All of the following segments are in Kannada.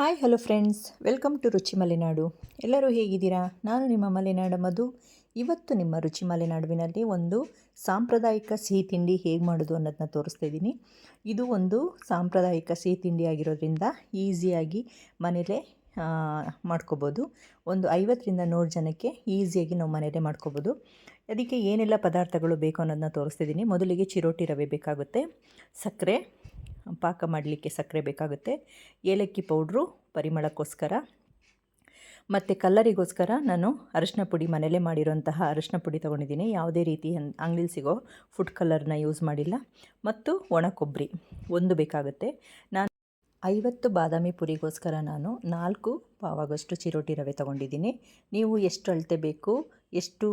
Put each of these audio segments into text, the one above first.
Hi hello friends welcome to Ruchi Malenadu ಎಲ್ಲರೂ ಹೇಗಿದ್ದೀರಾ? ನಾನು ನಿಮ್ಮ ಮಲೆನಾಡ ಮಧು. ಇವತ್ತು ನಿಮ್ಮ ರುಚಿ ಮಲೆನಾಡುವಿನಲ್ಲಿ ಒಂದು ಸಾಂಪ್ರದಾಯಿಕ ಸಿಹಿ ತಿಂಡಿ ಹೇಗೆ ಮಾಡೋದು ಅನ್ನೋದನ್ನ ತೋರಿಸ್ತಾ ಇದ್ದೀನಿ. ಇದು ಒಂದು ಸಾಂಪ್ರದಾಯಿಕ ಸಿಹಿ ತಿಂಡಿ ಆಗಿರೋದ್ರಿಂದ ಈಸಿಯಾಗಿ ಮನೇಲೇ ಮಾಡ್ಕೋಬೋದು. ಒಂದು ಐವತ್ತರಿಂದ ನೂರು ಜನಕ್ಕೆ ಈಸಿಯಾಗಿ ನಾವು ಮನೇಲೇ ಮಾಡ್ಕೋಬೋದು. ಅದಕ್ಕೆ ಏನೆಲ್ಲ ಪದಾರ್ಥಗಳು ಬೇಕು ಅನ್ನೋದನ್ನ ತೋರಿಸ್ತಿದ್ದೀನಿ ಮೊದಲಿಗೆ ಚಿರೋಟಿ ರವೆ ಬೇಕಾಗುತ್ತೆ. ಸಕ್ಕರೆ ಪಾಕ ಮಾಡಲಿಕ್ಕೆ ಸಕ್ಕರೆ ಬೇಕಾಗುತ್ತೆ. ಏಲಕ್ಕಿ ಪೌಡ್ರು ಪರಿಮಳಕ್ಕೋಸ್ಕರ. ಮತ್ತು ಕಲ್ಲರಿಗೋಸ್ಕರ ನಾನು ಅರಶಿನ ಪುಡಿ ಮನೇಲೇ ಮಾಡಿರೋಂತಹ ಅರಶಿನ ಪುಡಿ ತೊಗೊಂಡಿದ್ದೀನಿ. ಯಾವುದೇ ರೀತಿ ಅಂಗಡಿಲಿ ಸಿಗೋ ಫುಡ್ ಕಲರ್ನ ಯೂಸ್ ಮಾಡಿಲ್ಲ. ಮತ್ತು ಒಣ ಕೊಬ್ಬರಿ ಒಂದು ಬೇಕಾಗುತ್ತೆ. ನಾನು ಐವತ್ತು ಬಾದಾಮಿ ಪುರಿಗೋಸ್ಕರ ನಾನು ನಾಲ್ಕು ಪಾವಾಗಷ್ಟು ಚಿರೋಟಿ ರವೆ ತೊಗೊಂಡಿದ್ದೀನಿ. ನೀವು ಎಷ್ಟು ಅಳತೆ ಬೇಕು, ಎಷ್ಟು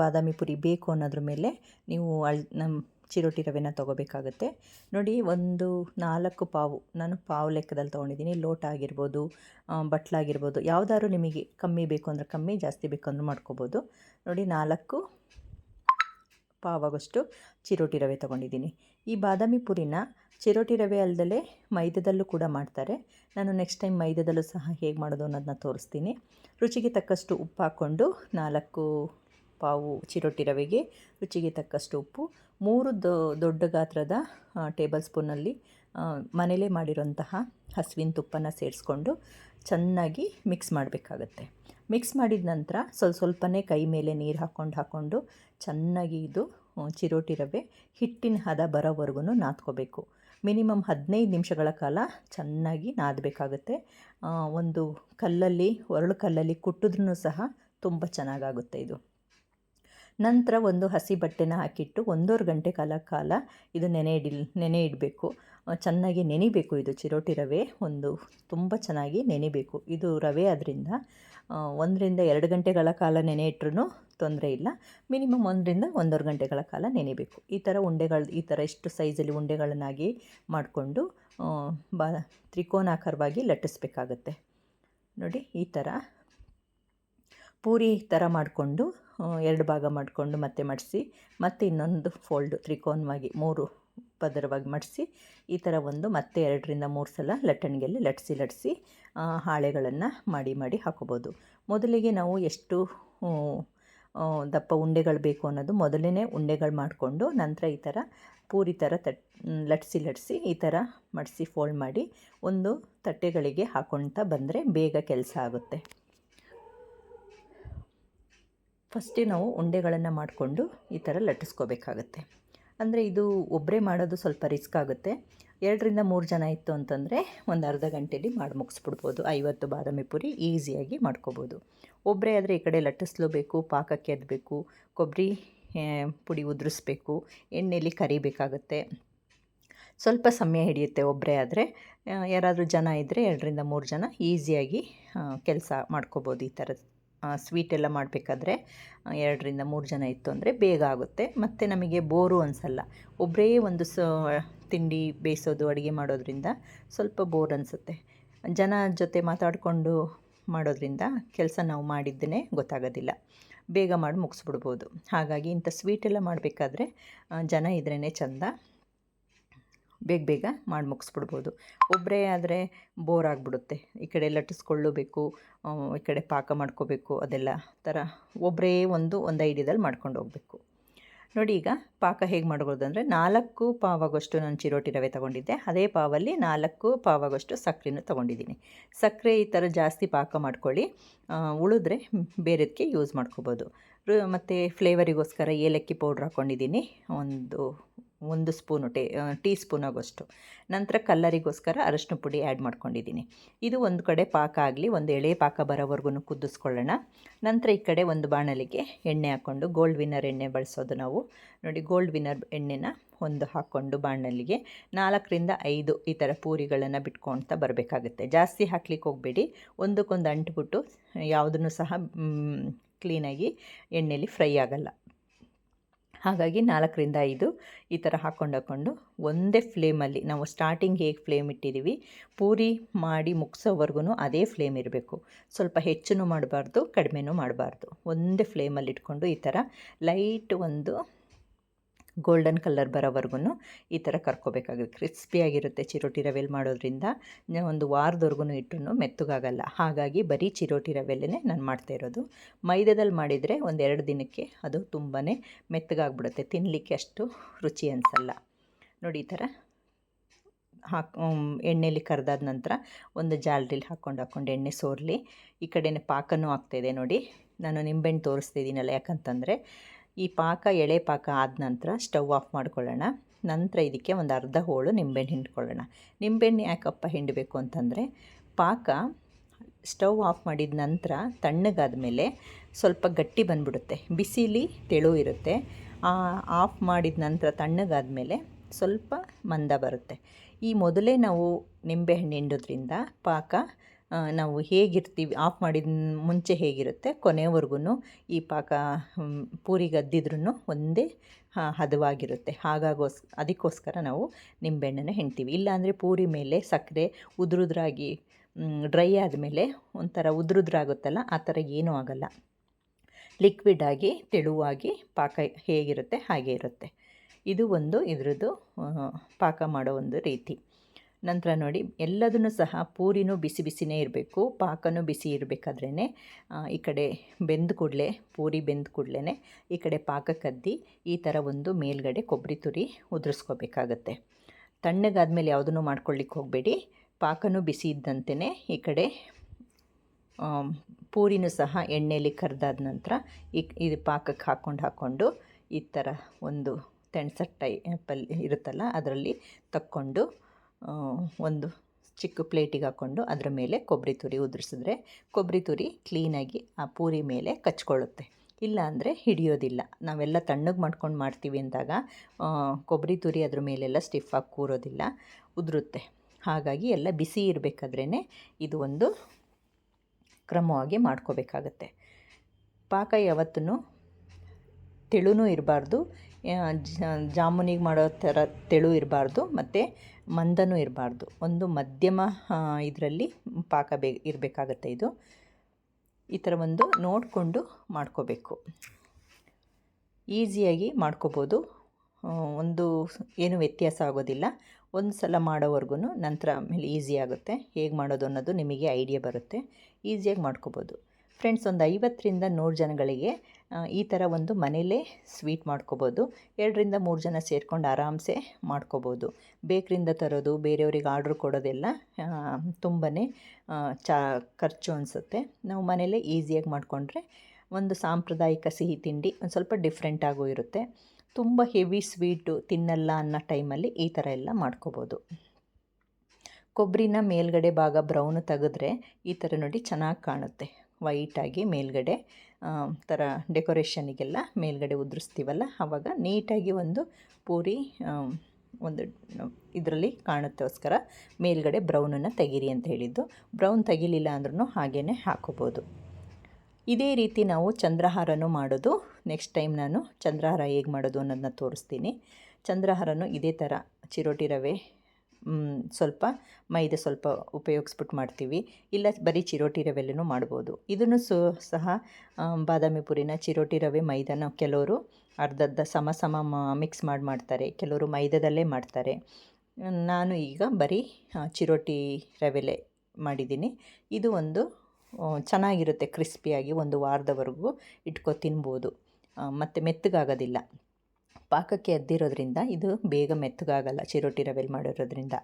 ಬಾದಾಮಿ ಪುರಿ ಬೇಕು ಅನ್ನೋದ್ರ ಮೇಲೆ ನೀವು ಅಳ್, ನಮ್ಮ ಚಿರೋಟಿ ರವೆನ ತೊಗೋಬೇಕಾಗತ್ತೆ. ನೋಡಿ, ಒಂದು ನಾಲ್ಕು ಪಾವು, ನಾನು ಪಾವು ಲೆಕ್ಕದಲ್ಲಿ ತೊಗೊಂಡಿದ್ದೀನಿ. ಲೋಟ ಆಗಿರ್ಬೋದು ಬಟ್ಲಾಗಿರ್ಬೋದು ಯಾವುದಾದ್ರು ನಿಮಗೆ ಕಮ್ಮಿ ಬೇಕು ಅಂದರೆ ಕಮ್ಮಿ, ಜಾಸ್ತಿ ಬೇಕು ಅಂದ್ರೆ ಮಾಡ್ಕೋಬೋದು. ನೋಡಿ, ನಾಲ್ಕು ಪಾವಾಗಷ್ಟು ಚಿರೋಟಿ ರವೆ ತೊಗೊಂಡಿದ್ದೀನಿ. ಈ ಬಾದಾಮಿ ಪುರಿನ ಚಿರೋಟಿ ರವೆ ಅಲ್ಲದೆ ಮೈದದಲ್ಲೂ ಕೂಡ ಮಾಡ್ತಾರೆ. ನಾನು ನೆಕ್ಸ್ಟ್ ಟೈಮ್ ಮೈದದಲ್ಲೂ ಸಹ ಹೇಗೆ ಮಾಡೋದು ಅನ್ನೋದನ್ನ ತೋರಿಸ್ತೀನಿ. ರುಚಿಗೆ ತಕ್ಕಷ್ಟು ಉಪ್ಪು ಹಾಕ್ಕೊಂಡು ನಾಲ್ಕು ಪಾವು ಚಿರೋಟಿ ರವೆಗೆ ರುಚಿಗೆ ತಕ್ಕಷ್ಟು ಉಪ್ಪು, ಮೂರು ದೊಡ್ಡ ಗಾತ್ರದ ಟೇಬಲ್ ಸ್ಪೂನಲ್ಲಿ ಮನೇಲೇ ಮಾಡಿರೋಂತಹ ಹಸುವಿನ ತುಪ್ಪನ ಸೇರಿಸ್ಕೊಂಡು ಚೆನ್ನಾಗಿ ಮಿಕ್ಸ್ ಮಾಡಬೇಕಾಗತ್ತೆ. ಮಿಕ್ಸ್ ಮಾಡಿದ ನಂತರ ಸ್ವಲ್ಪ ಸ್ವಲ್ಪನೇ ಕೈ ಮೇಲೆ ನೀರು ಹಾಕ್ಕೊಂಡು ಹಾಕ್ಕೊಂಡು ಚೆನ್ನಾಗಿ ಇದು ಚಿರೋಟಿ ರವೆ ಹಿಟ್ಟಿನ ಹದ ಬರೋವರೆಗೂ ನಾದ್ಕೋಬೇಕು. ಮಿನಿಮಮ್ ಹದಿನೈದು ನಿಮಿಷಗಳ ಕಾಲ ಚೆನ್ನಾಗಿ ನಾದಬೇಕಾಗುತ್ತೆ. ಒಂದು ಕಲ್ಲಲ್ಲಿ, ಒರಳು ಕಲ್ಲಲ್ಲಿ ಕುಟ್ಟಿದ್ರೂ ಸಹ ತುಂಬ ಚೆನ್ನಾಗಾಗುತ್ತೆ ಇದು. ನಂತರ ಒಂದು ಹಸಿ ಬಟ್ಟೆನ ಹಾಕಿಟ್ಟು ಒಂದೂವರೆ ಗಂಟೆ ಕಾಲ ಕಾಲ ಇದು ನೆನೆ ಇಡಿಲ್, ನೆನೆ ಇಡಬೇಕು. ಚೆನ್ನಾಗಿ ನೆನಿಬೇಕು ಇದು ಚಿರೋಟಿ ರವೆ. ಒಂದು ತುಂಬ ಚೆನ್ನಾಗಿ ನೆನಿಬೇಕು. ಇದು ರವೆ ಆದ್ದರಿಂದ ಒಂದರಿಂದ ಎರಡು ಗಂಟೆಗಳ ಕಾಲ ನೆನೆ ತೊಂದರೆ ಇಲ್ಲ. ಮಿನಿಮಮ್ ಒಂದರಿಂದ ಒಂದೂವರೆ ಗಂಟೆಗಳ ಕಾಲ ನೆನೆಬೇಕು. ಈ ಥರ ಉಂಡೆಗಳು, ಈ ಥರ ಇಷ್ಟು ಸೈಜಲ್ಲಿ ಉಂಡೆಗಳನ್ನಾಗಿ ಮಾಡಿಕೊಂಡು ಬಾ, ತ್ರಿಕೋನಾಕಾರವಾಗಿ ಲಟ್ಟಿಸ್ಬೇಕಾಗತ್ತೆ. ನೋಡಿ, ಈ ಥರ ಪೂರಿ ಥರ ಮಾಡಿಕೊಂಡು ಎರಡು ಭಾಗ ಮಾಡಿಕೊಂಡು ಮತ್ತೆ ಮಡಿಸಿ, ಮತ್ತೆ ಇನ್ನೊಂದು ಫೋಲ್ಡು ತ್ರಿಕೋನವಾಗಿ ಮೂರು ಪದರವಾಗಿ ಮಡಿಸಿ, ಈ ಥರ ಒಂದು ಮತ್ತೆ ಎರಡರಿಂದ ಮೂರು ಸಲ ಲಟ್ಟಣಿಗೆಯಲ್ಲಿ ಲಟ್ಸಿ ಲಟ್ಸಿ ಹಾಳೆಗಳನ್ನು ಮಾಡಿ ಮಾಡಿ ಹಾಕೋಬೋದು. ಮೊದಲಿಗೆ ನಾವು ಎಷ್ಟು ದಪ್ಪ ಉಂಡೆಗಳು ಬೇಕು ಅನ್ನೋದು ಮೊದಲೇ ಉಂಡೆಗಳು ಮಾಡಿಕೊಂಡು, ನಂತರ ಈ ಥರ ಪೂರಿ ಥರ ತಟ್ ಲಟ್ಸಿ ಲಟ್ಸಿ ಈ ಥರ ಮಡಿಸಿ, ಫೋಲ್ಡ್ ಮಾಡಿ ಒಂದು ತಟ್ಟೆಗಳಿಗೆ ಹಾಕೊಳ್ತಾ ಬಂದರೆ ಬೇಗ ಕೆಲಸ ಆಗುತ್ತೆ. ಫಸ್ಟೇ ನಾವು ಉಂಡೆಗಳನ್ನು ಮಾಡಿಕೊಂಡು ಈ ಥರ ಲಟ್ಟಿಸ್ಕೋಬೇಕಾಗತ್ತೆ. ಅಂದರೆ ಇದು ಒಬ್ಬರೇ ಮಾಡೋದು ಸ್ವಲ್ಪ ರಿಸ್ಕ್ ಆಗುತ್ತೆ. ಎರಡರಿಂದ ಮೂರು ಜನ ಇತ್ತು ಅಂತಂದರೆ ಒಂದು ಅರ್ಧ ಗಂಟೆಯಲ್ಲಿ ಮಾಡಿ ಮುಗಿಸ್ಬಿಡ್ಬೋದು. ಐವತ್ತು ಬಾದಾಮಿ ಪುರಿ ಈಸಿಯಾಗಿ ಮಾಡ್ಕೋಬೋದು. ಒಬ್ಬರೇ ಆದರೆ ಈ ಕಡೆ ಲಟ್ಟಿಸ್ಲೋಬೇಕು, ಪಾಕಕ್ಕೆ ಎದ್ದಬೇಕು ಕೊಬ್ಬರಿ ಪುಡಿ ಉದುರಿಸ್ಬೇಕು ಎಣ್ಣೆಯಲ್ಲಿ ಕರಿಬೇಕಾಗತ್ತೆ. ಸ್ವಲ್ಪ ಸಮಯ ಹಿಡಿಯುತ್ತೆ ಒಬ್ಬರೇ ಆದರೆ. ಯಾರಾದರೂ ಜನ ಇದ್ದರೆ ಎರಡರಿಂದ ಮೂರು ಜನ ಈಸಿಯಾಗಿ ಕೆಲಸ ಮಾಡ್ಕೋಬೋದು ಈ ಥರದ ಸ್ವೀಟ್ ಎಲ್ಲ ಮಾಡಬೇಕಾದ್ರೆ ಎರಡರಿಂದ ಮೂರು ಜನ ಇತ್ತು ಅಂದರೆ ಬೇಗ ಆಗುತ್ತೆ. ಮತ್ತು ನಮಗೆ ಬೋರು ಅನಿಸಲ್ಲ. ಒಬ್ಬರೇ ಒಂದು ಸ, ತಿಂಡಿ ಬೇಯಿಸೋದು, ಅಡುಗೆ ಮಾಡೋದ್ರಿಂದ ಸ್ವಲ್ಪ ಬೋರ್ ಅನಿಸುತ್ತೆ. ಜನ ಜೊತೆ ಮಾತಾಡಿಕೊಂಡು ಮಾಡೋದ್ರಿಂದ ಕೆಲಸ ನಾವು ಮಾಡಿದ್ದೇ ಗೊತ್ತಾಗೋದಿಲ್ಲ. ಬೇಗ ಮಾಡಿ ಮುಗಿಸ್ಬಿಡ್ಬೋದು. ಹಾಗಾಗಿ ಇಂಥ ಸ್ವೀಟ್ ಎಲ್ಲ ಮಾಡಬೇಕಾದ್ರೆ ಜನ ಇದ್ರೇ ಚಂದ. ಬೇಗ ಬೇಗ ಮಾಡಿ ಮುಗಿಸ್ಬಿಡ್ಬೋದು. ಒಬ್ಬರೇ ಆದರೆ ಬೋರ್ ಆಗಿಬಿಡುತ್ತೆ. ಈ ಕಡೆ ಲಟ್ಟಿಸ್ಕೊಳ್ಳಬೇಕು ಈ ಕಡೆ ಪಾಕ ಮಾಡ್ಕೋಬೇಕು, ಅದೆಲ್ಲ ಥರ ಒಬ್ಬರೇ ಒಂದು ಒಂದು ಐಡಿಯಾದಲ್ಲಿ ಮಾಡ್ಕೊಂಡು ಹೋಗಬೇಕು. ನೋಡಿ ಈಗ ಪಾಕ ಹೇಗೆ ಮಾಡ್ಬೋದು ಅಂದರೆ ನಾಲ್ಕು ಪಾವಾಗೋಷ್ಟು ನಾನು ಚಿರೋಟಿ ರವೆ ತೊಗೊಂಡಿದ್ದೆ. ಅದೇ ಪಾವಲ್ಲಿ ನಾಲ್ಕು ಪಾವಾಗಷ್ಟು ಸಕ್ಕರೆನೂ ತೊಗೊಂಡಿದ್ದೀನಿ. ಸಕ್ಕರೆ ಈ ಥರ ಜಾಸ್ತಿ ಪಾಕ ಮಾಡ್ಕೊಳ್ಳಿ ಉಳಿದ್ರೆ ಬೇರೆದಕ್ಕೆ ಯೂಸ್ ಮಾಡ್ಕೋಬೋದು. ಮತ್ತು ಫ್ಲೇವರಿಗೋಸ್ಕರ ಏಲಕ್ಕಿ ಪೌಡ್ರ್ ಹಾಕ್ಕೊಂಡಿದ್ದೀನಿ ಒಂದು ಒಂದು ಸ್ಪೂನು ಟೇ ಟೀ ಸ್ಪೂನ್ ಆಗೋಷ್ಟು. ನಂತರ ಕಲ್ಲರಿಗೋಸ್ಕರ ಅರಶಿನ ಪುಡಿ ಆ್ಯಡ್ ಮಾಡ್ಕೊಂಡಿದ್ದೀನಿ. ಇದು ಒಂದು ಕಡೆ ಪಾಕ ಆಗಲಿ, ಒಂದು ಎಳೆ ಪಾಕ ಬರೋವರೆಗೂ ಕುದಿಸ್ಕೊಳ್ಳೋಣ. ನಂತರ ಈ ಕಡೆ ಒಂದು ಬಾಣಲಿಗೆ ಎಣ್ಣೆ ಹಾಕ್ಕೊಂಡು, ಗೋಲ್ಡ್ ವಿನ್ನರ್ ಎಣ್ಣೆ ಬಳಸೋದು ನಾವು. ನೋಡಿ, ಗೋಲ್ಡ್ ವಿನ್ನರ್ ಎಣ್ಣೆನ ಒಂದು ಹಾಕ್ಕೊಂಡು ಬಾಣಲಿಗೆ ನಾಲ್ಕರಿಂದ ಐದು ಈ ಥರ ಪೂರಿಗಳನ್ನು ಬಿಟ್ಕೊಳ್ತಾ ಬರಬೇಕಾಗುತ್ತೆ. ಜಾಸ್ತಿ ಹಾಕ್ಲಿಕ್ಕೆ ಹೋಗಬೇಡಿ. ಒಂದಕ್ಕೊಂದು ಅಂಟ್ಬಿಟ್ಟು ಯಾವುದನ್ನು ಸಹ ಕ್ಲೀನಾಗಿ ಎಣ್ಣೆಯಲ್ಲಿ ಫ್ರೈ ಆಗಲ್ಲ. ಹಾಗಾಗಿ ನಾಲ್ಕರಿಂದ ಐದು ಈ ಥರ ಹಾಕ್ಕೊಂಡು ಹಾಕ್ಕೊಂಡು ಒಂದೇ ಫ್ಲೇಮಲ್ಲಿ ನಾವು ಸ್ಟಾರ್ಟಿಂಗ್ ಹೇಗೆ ಫ್ಲೇಮ್ ಇಟ್ಟಿದ್ದೀವಿ, ಪೂರಿ ಮಾಡಿ ಮುಗಿಸೋವರೆಗೂ ಅದೇ ಫ್ಲೇಮ್ ಇರಬೇಕು. ಸ್ವಲ್ಪ ಹೆಚ್ಚು ಮಾಡಬಾರ್ದು, ಕಡಿಮೆನೂ ಮಾಡಬಾರ್ದು. ಒಂದೇ ಫ್ಲೇಮಲ್ಲಿ ಇಟ್ಕೊಂಡು ಈ ಥರ ಲೈಟ್ ಒಂದು ಗೋಲ್ಡನ್ ಕಲರ್ ಬರೋವರೆಗೂ ಈ ಥರ ಕರ್ಕೋಬೇಕಾಗುತ್ತೆ. ಕ್ರಿಸ್ಪಿಯಾಗಿರುತ್ತೆ ಚಿರೋಟಿ ರವೆಲ್ ಮಾಡೋದ್ರಿಂದ. ಒಂದು ವಾರದವರೆಗೂ ಇಟ್ಟು ಮೆತ್ತಗಾಗಲ್ಲ. ಹಾಗಾಗಿ ಬರೀ ಚಿರೋಟಿ ರವೆಲ್ಲೇ ನಾನು ಮಾಡ್ತಾ ಇರೋದು. ಮೈದಾದಲ್ಲಿ ಮಾಡಿದರೆ ಒಂದೆರಡು ದಿನಕ್ಕೆ ಅದು ತುಂಬಾ ಮೆತ್ತಗಾಗ್ಬಿಡುತ್ತೆ. ತಿನ್ನಲಿಕ್ಕೆ ಅಷ್ಟು ರುಚಿ ಅನಿಸಲ್ಲ. ನೋಡಿ ಈ ಥರ ಹಾಕಿ ಎಣ್ಣೆಲಿ ಕರೆದಾದ ನಂತರ ಒಂದು ಜಾಲ್ರಿಲಿ ಹಾಕ್ಕೊಂಡು ಹಾಕ್ಕೊಂಡು ಎಣ್ಣೆ ಸೋರಲಿ ಈ ಕಡೆನೇ ಪಾಕನೂ ಆಗ್ತಾಯಿದೆ ನೋಡಿ. ನಾನು ನಿಂಬೆಹಣ್ಣು ತೋರಿಸ್ತಿದ್ದೀನಲ್ಲ ಯಾಕಂತಂದರೆ ಈ ಪಾಕ, ಎಳೆ ಪಾಕ ಆದ ನಂತರ ಸ್ಟವ್ ಆಫ್ ಮಾಡ್ಕೊಳ್ಳೋಣ. ನಂತರ ಇದಕ್ಕೆ ಒಂದು ಅರ್ಧ ಹೋಳು ನಿಂಬೆಹಣ್ಣು ಹಿಂಡ್ಕೊಳ್ಳೋಣ. ನಿಂಬೆಹಣ್ಣು ಯಾಕಪ್ಪ ಹಿಂಡಬೇಕು ಅಂತಂದರೆ, ಪಾಕ ಸ್ಟವ್ ಆಫ್ ಮಾಡಿದ ನಂತರ ತಣ್ಣಗಾದ ಮೇಲೆ ಸ್ವಲ್ಪ ಗಟ್ಟಿ ಬಂದ್ಬಿಡುತ್ತೆ. ಬಿಸಿಲಿ, ತೆಳು ಇರುತ್ತೆ. ಆಫ್ ಮಾಡಿದ ನಂತರ ತಣ್ಣಗಾದ ಮೇಲೆ ಸ್ವಲ್ಪ ಮಂದ ಬರುತ್ತೆ. ಈ ಮೊದಲೇ ನಾವು ನಿಂಬೆಹಣ್ಣು ಹಿಂಡೋದ್ರಿಂದ ಪಾಕ ನಾವು ಹೇಗಿರ್ತೀವಿ, ಆಫ್ ಮಾಡಿದ ಮುಂಚೆ ಹೇಗಿರುತ್ತೆ ಕೊನೆವರೆಗೂ ಈ ಪಾಕ ಪೂರಿ ಗದ್ದಿದ್ರೂ ಒಂದೇ ಹದವಾಗಿರುತ್ತೆ. ಹಾಗಾಗೋಸ್, ಅದಕ್ಕೋಸ್ಕರ ನಾವು ನಿಂಬೆಹಣ್ಣನ್ನು ಹೆಣ್ತೀವಿ. ಇಲ್ಲಾಂದರೆ ಪೂರಿ ಮೇಲೆ ಸಕ್ಕರೆ ಉದುರುದ್ರಾಗಿ ಡ್ರೈ ಆದಮೇಲೆ ಒಂಥರ ಉದುರುದ್ರಾಗುತ್ತಲ್ಲ, ಆ ಥರ ಏನೂ ಆಗಲ್ಲ. ಲಿಕ್ವಿಡ್ ಆಗಿ, ತೆಳುವಾಗಿ ಪಾಕ ಹೇಗಿರುತ್ತೆ, ಹಾಗೆ ಇರುತ್ತೆ. ಇದು ಒಂದು ಇದರದ್ದು ಪಾಕ ಮಾಡೋ ಒಂದು ರೀತಿ. ನಂತರ ನೋಡಿ, ಎಲ್ಲದನ್ನು ಸಹ ಪೂರಿನೂ ಬಿಸಿ ಬಿಸಿನೇ ಇರಬೇಕು, ಪಾಕನೂ ಬಿಸಿ ಇರಬೇಕಾದ್ರೇ ಈ ಕಡೆ ಬೆಂದ ಕೂಡಲೇ, ಪೂರಿ ಬೆಂದ ಕೂಡಲೇ ಈ ಕಡೆ ಪಾಕ ಕದ್ದಿ, ಈ ಥರ ಒಂದು ಮೇಲ್ಗಡೆ ಕೊಬ್ಬರಿ ತುರಿ ಉದುರಿಸ್ಕೋಬೇಕಾಗತ್ತೆ. ತಣ್ಣಗಾದ್ಮೇಲೆ ಯಾವುದನ್ನು ಮಾಡ್ಕೊಳ್ಳಿಕ್ಕೆ ಹೋಗಬೇಡಿ. ಪಾಕನೂ ಬಿಸಿ ಇದ್ದಂತೆಯೇ ಈ ಕಡೆ ಪೂರಿನೂ ಸಹ ಎಣ್ಣೆಯಲ್ಲಿ ಕರೆದಾದ ನಂತರ ಈ ಇದು ಪಾಕಕ್ಕೆ ಹಾಕ್ಕೊಂಡು ಹಾಕ್ಕೊಂಡು ಈ ಥರ ಒಂದು ತೆಣ್ಸಟ್ಟೈ ಪಲ್ಯ ಇರುತ್ತಲ್ಲ, ಅದರಲ್ಲಿ ತಕ್ಕೊಂಡು ಒಂದು ಚಿಕ್ಕ ಪ್ಲೇಟಿಗೆ ಹಾಕ್ಕೊಂಡು ಅದರ ಮೇಲೆ ಕೊಬ್ಬರಿ ತುರಿ ಉದುರಿಸಿದ್ರೆ ಕೊಬ್ಬರಿ ತುರಿ ಕ್ಲೀನಾಗಿ ಆ ಪೂರಿ ಮೇಲೆ ಕಚ್ಕೊಳ್ಳುತ್ತೆ. ಇಲ್ಲ ಅಂದರೆ ಹಿಡಿಯೋದಿಲ್ಲ. ನಾವೆಲ್ಲ ತಣ್ಣಗೆ ಮಾಡ್ಕೊಂಡು ಮಾಡ್ತೀವಿ ಅಂದಾಗ ಕೊಬ್ಬರಿ ತುರಿ ಅದ್ರ ಮೇಲೆಲ್ಲ ಸ್ಟಿಫಾಗಿ ಕೂರೋದಿಲ್ಲ, ಉದುರುತ್ತೆ. ಹಾಗಾಗಿ ಎಲ್ಲ ಬಿಸಿ ಇರಬೇಕಾದ್ರೇ ಇದು ಒಂದು ಕ್ರಮವಾಗಿ ಮಾಡ್ಕೋಬೇಕಾಗತ್ತೆ. ಪಾಕ ಯಾವತ್ತೂ ತೆಳುನೂ ಇರಬಾರ್ದು. ಜಾಮೂನಿಗೆ ಮಾಡೋ ಥರ ತೆಳು ಇರಬಾರ್ದು, ಮತ್ತು ಮಂದನೂ ಇರಬಾರ್ದು. ಒಂದು ಮಧ್ಯಮ ಇದರಲ್ಲಿ ಪಾಕ ಬೇ, ಇರಬೇಕಾಗತ್ತೆ ಇದು. ಈ ಥರ ಒಂದು ನೋಡಿಕೊಂಡು ಮಾಡ್ಕೋಬೇಕು. ಈಸಿಯಾಗಿ ಮಾಡ್ಕೋಬೋದು. ಒಂದು ಏನು ವ್ಯತ್ಯಾಸ ಆಗೋದಿಲ್ಲ. ಒಂದು ಸಲ ಮಾಡೋವರೆಗೂ ನಂತರ ಆಮೇಲೆ ಈಸಿ ಆಗುತ್ತೆ ಹೇಗೆ ಮಾಡೋದು ಅನ್ನೋದು ನಿಮಗೆ ಐಡಿಯಾ ಬರುತ್ತೆ. ಈಸಿಯಾಗಿ ಮಾಡ್ಕೋಬೋದು. ಫ್ರೆಂಡ್ಸ್ ಒಂದು ಐವತ್ತರಿಂದ ನೂರು ಜನಗಳಿಗೆ ಈ ಥರ ಒಂದು ಮನೇಲೇ ಸ್ವೀಟ್ ಮಾಡ್ಕೋಬೋದು. ಎರಡರಿಂದ ಮೂರು ಜನ ಸೇರ್ಕೊಂಡು ಆರಾಮ್ಸೆ ಮಾಡ್ಕೋಬೋದು. ಬೇಕ್ರಿಂದ ತರೋದು, ಬೇರೆಯವ್ರಿಗೆ ಆರ್ಡ್ರ್ ಕೊಡೋದೆಲ್ಲ ತುಂಬಾ ಚಾ, ಖರ್ಚು ಅನಿಸುತ್ತೆ. ನಾವು ಮನೇಲೇ ಈಸಿಯಾಗಿ ಮಾಡಿಕೊಂಡ್ರೆ ಒಂದು ಸಾಂಪ್ರದಾಯಿಕ ಸಿಹಿ ತಿಂಡಿ ಒಂದು ಸ್ವಲ್ಪ ಡಿಫ್ರೆಂಟಾಗೂ ಇರುತ್ತೆ. ತುಂಬ ಹೆವಿ ಸ್ವೀಟು ತಿನ್ನಲ್ಲ ಅನ್ನೋ ಟೈಮಲ್ಲಿ ಈ ಥರ ಎಲ್ಲ ಮಾಡ್ಕೋಬೋದು. ಕೊಬ್ಬರಿನ ಮೇಲ್ಗಡೆ ಭಾಗ ಬ್ರೌನ್ ತೆಗೆದ್ರೆ ಈ ಥರ ನೋಡಿ ಚೆನ್ನಾಗಿ ಕಾಣುತ್ತೆ. ವೈಟಾಗಿ ಮೇಲ್ಗಡೆ ಥರ ಡೆಕೋರೇಷನಿಗೆಲ್ಲ ಮೇಲ್ಗಡೆ ಉದುರಿಸ್ತೀವಲ್ಲ ಆವಾಗ ನೀಟಾಗಿ ಒಂದು ಪೂರಿ ಒಂದು ಇದರಲ್ಲಿ ಕಾಣುತ್ತೋಸ್ಕರ ಮೇಲ್ಗಡೆ ಬ್ರೌನನ್ನು ತೆಗೀರಿ ಅಂತ ಹೇಳಿದ್ದು, ಬ್ರೌನ್ ತೆಗಿಲಿಲ್ಲ ಅಂದ್ರೂ ಹಾಗೇ ಹಾಕೋಬೋದು. ಇದೇ ರೀತಿ ನಾವು ಚಂದ್ರಹಾರನೂ ಮಾಡೋದು. ನೆಕ್ಸ್ಟ್ ಟೈಮ್ ನಾನು ಚಂದ್ರಹಾರ ಹೇಗೆ ಮಾಡೋದು ಅನ್ನೋದನ್ನ ತೋರಿಸ್ತೀನಿ. ಚಂದ್ರಹಾರನೂ ಇದೇ ಥರ ಚಿರೋಟಿ ರವೆ ಸ್ವಲ್ಪ ಮೈದಾ ಸ್ವಲ್ಪ ಉಪಯೋಗಿಸ್ಬಿಟ್ಟು ಮಾಡ್ತೀವಿ. ಇಲ್ಲ ಬರೀ ಚಿರೋಟಿ ರವೆಲ್ಲೂ ಮಾಡ್ಬೋದು. ಇದನ್ನು ಸು, ಸಹ ಬಾದಾಮಿ ಪುರಿನ ಚಿರೋಟಿ ರವೆ, ಮೈದಾನ ಕೆಲವರು ಅರ್ಧರ್ಧ ಸಮ ಸಮ ಮಿಕ್ಸ್ ಮಾಡಿ ಮಾಡ್ತಾರೆ. ಕೆಲವರು ಮೈದಾದಲ್ಲೇ ಮಾಡ್ತಾರೆ. ನಾನು ಈಗ ಬರೀ ಚಿರೋಟಿ ರವೆಲೆ ಮಾಡಿದ್ದೀನಿ. ಇದು ಒಂದು ಚೆನ್ನಾಗಿರುತ್ತೆ, ಕ್ರಿಸ್ಪಿಯಾಗಿ ಒಂದು ವಾರದವರೆಗೂ ಇಟ್ಕೊ ತಿನ್ಬೋದು. ಮತ್ತು ಮೆತ್ತಗಾಗೋದಿಲ್ಲ. ಪಾಕಕ್ಕೆ ಅದ್ದಿರೋದ್ರಿಂದ ಇದು ಬೇಗ ಮೆತ್ತಗಾಗಲ್ಲ, ಚಿರೋಟಿ ರವೆಲಿ ಮಾಡಿರೋದ್ರಿಂದ.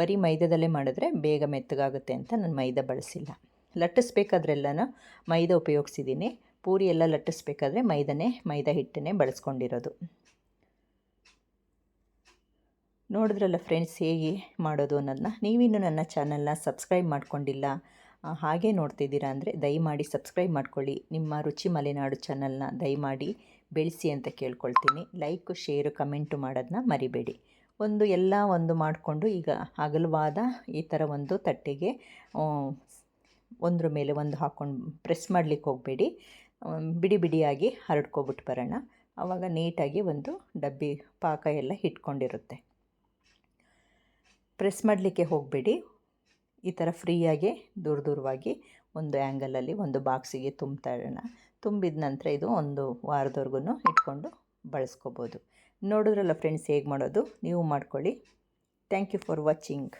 ಬರೀ ಮೈದಾದಲ್ಲೇ ಮಾಡಿದ್ರೆ ಬೇಗ ಮೆತ್ತಗಾಗುತ್ತೆ ಅಂತ ನಾನು ಮೈದಾ ಬಳಸಿಲ್ಲ. ಲಟ್ಟಿಸ್ಬೇಕಾದ್ರೆಲ್ಲನೂ ಮೈದಾ ಉಪಯೋಗಿಸಿದ್ದೀನಿ. ಪೂರಿ ಎಲ್ಲ ಲಟ್ಟಿಸ್ಬೇಕಾದ್ರೆ ಮೈದಾನೇ, ಮೈದಾ ಹಿಟ್ಟನ್ನೇ ಬಳಸ್ಕೊಂಡಿರೋದು. ನೋಡಿದ್ರಲ್ಲ ಫ್ರೆಂಡ್ಸ್ ಹೇಗೆ ಮಾಡೋದು ಅನ್ನೋದನ್ನ ನೀವಿನ್ನು ನನ್ನ ಚಾನಲ್ನ ಸಬ್ಸ್ಕ್ರೈಬ್ ಮಾಡ್ಕೊಂಡಿಲ್ಲ ಹಾಗೆ ನೋಡ್ತಿದ್ದೀರಾ ಅಂದರೆ ದಯಮಾಡಿ ಸಬ್ಸ್ಕ್ರೈಬ್ ಮಾಡ್ಕೊಳ್ಳಿ. ನಿಮ್ಮ ರುಚಿ ಮಲೆನಾಡು ಚಾನಲ್ನ ದಯಮಾಡಿ. ಬೆಳೆಸಿ ಅಂತ ಕೇಳ್ಕೊಳ್ತೀನಿ. ಲೈಕು ಶೇರು ಕಮೆಂಟು ಮಾಡೋದನ್ನ ಮರಿಬೇಡಿ. ಒಂದು ಎಲ್ಲ ಒಂದು ಮಾಡಿಕೊಂಡು ಈಗ ಅಗಲವಾದ ಈ ಥರ ಒಂದು ತಟ್ಟೆಗೆ ಒಂದ್ರ ಮೇಲೆ ಒಂದು ಹಾಕ್ಕೊಂಡು ಪ್ರೆಸ್ ಮಾಡಲಿಕ್ಕೆ ಹೋಗಬೇಡಿ. ಬಿಡಿ ಬಿಡಿಯಾಗಿ ಹರಡ್ಕೊಬಿಟ್ಟು ಬರೋಣ. ಆವಾಗ ನೀಟಾಗಿ ಒಂದು ಡಬ್ಬಿ ಪಾಕ ಎಲ್ಲ ಇಟ್ಕೊಂಡಿರುತ್ತೆ. ಪ್ರೆಸ್ ಮಾಡಲಿಕ್ಕೆ ಹೋಗಬೇಡಿ. ಈ ಥರ ಫ್ರೀಯಾಗಿ ದೂರ ದೂರವಾಗಿ ಒಂದು ಆ್ಯಂಗಲಲ್ಲಿ ಒಂದು ಬಾಕ್ಸಿಗೆ ತುಂಬ್ತಾ ಇರೋಣ ತುಂಬಿದ ನಂತರ ಇದು ಒಂದು ವಾರದವರೆಗೂ ಇಟ್ಕೊಂಡು ಬಳಸ್ಕೋಬೋದು. ನೋಡಿದ್ರಲ್ಲ ಫ್ರೆಂಡ್ಸ್ ಹೇಗೆ ಮಾಡೋದು? ನೀವು ಮಾಡ್ಕೊಳ್ಳಿ. Thank you for watching